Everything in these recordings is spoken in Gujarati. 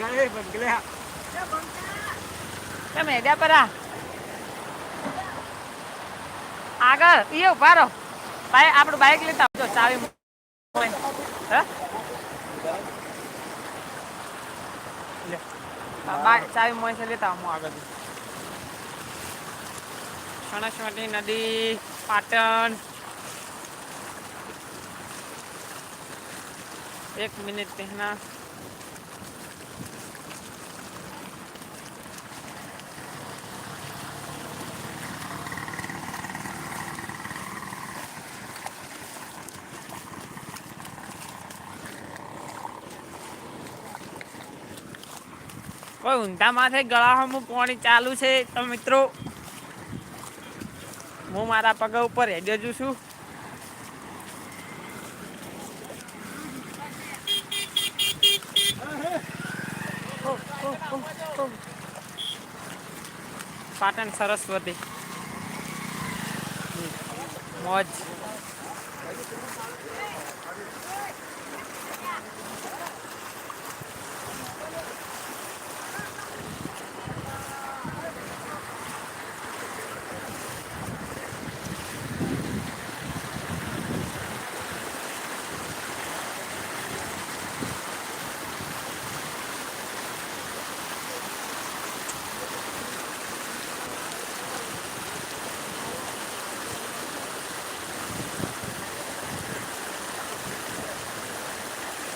બંગલે બંગલે તમે હેડ્યા પરા આગળ, ઈ ઊભા રહો. ભાઈ આપણું બાઇક લેતા આવજો, ચાવી ચાવી આગળ. સણસવટી નદી, પાટણ. એક મિનિટ પહેલા. કોઈ ઊંધા માથે ગળામાં પાણી ચાલુ છે. તો મિત્રો, હું મારા પગ ઉપર હેડ્યો છું પાટણ સરસ્વતી મોજ.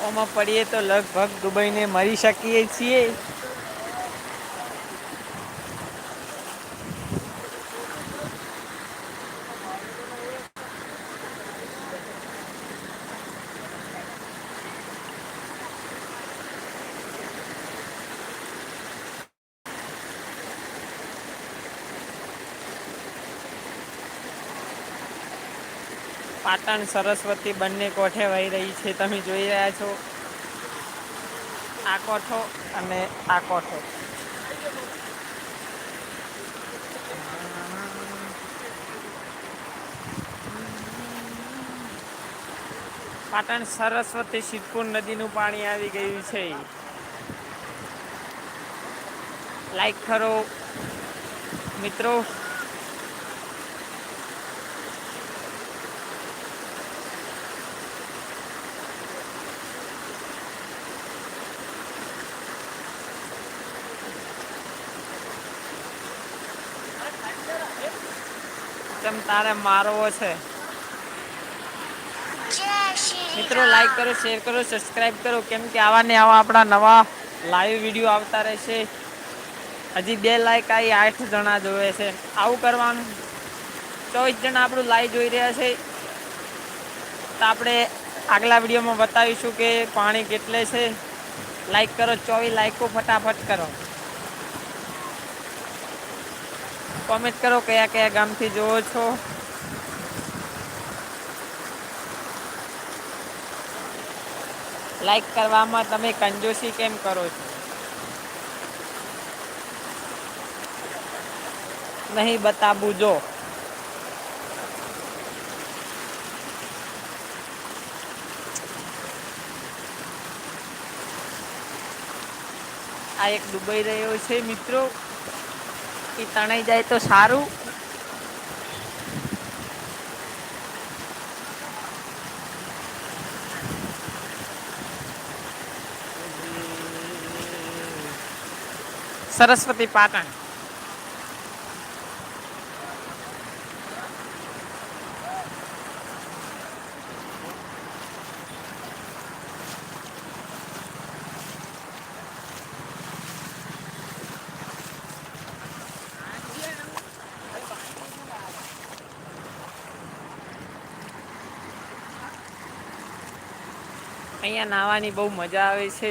ઓમાં પડીએ તો લગભગ દુબઈને મરી શકીએ છીએ. પાટણ સરસ્વતી બંને કોઠે વહી રહી છે. તમે જોઈ રહ્યા છો આ કોઠો અને આ કોઠો. પાટણ સરસ્વતી સિદ્ધપુર નદીનું પાણી આવી ગયું છે. લાઈક કરો. મિત્રો તેમ તારે મારવો છે. મિત્રો લાઈક કરો શેર કરો સબસ્ક્રાઇબ કરો. કેમ કે આવા ને આવા આપણા નવા લાઈવ વીડિયો આવતા રહેશે. હજી બે લાઈક આવી, આઠ જણા જોવે છે. આવું કરવાનું. ચોવીસ જણા આપણું લાઈવ જોઈ રહ્યા છે. તો આપણે આગલા વિડીયોમાં બતાવીશું કે પાણી કેટલે છે. લાઈક કરો, ચોવીસ લાઈકો ફટાફટ કરો. કોમેન્ટ કરો કયા કયા ગામથી જોવો છો. લાઈક કરવામાં તમે કંજોશી કેમ કરો છો? નહીં બતાવું, જો. આ એક ડૂબાઈ રહ્યો છે, મિત્રો. એ તણાઈ જાય તો સારું. સરસ્વતી પાટણ. અહીંયા નાહવાની બહુ મજા આવે છે.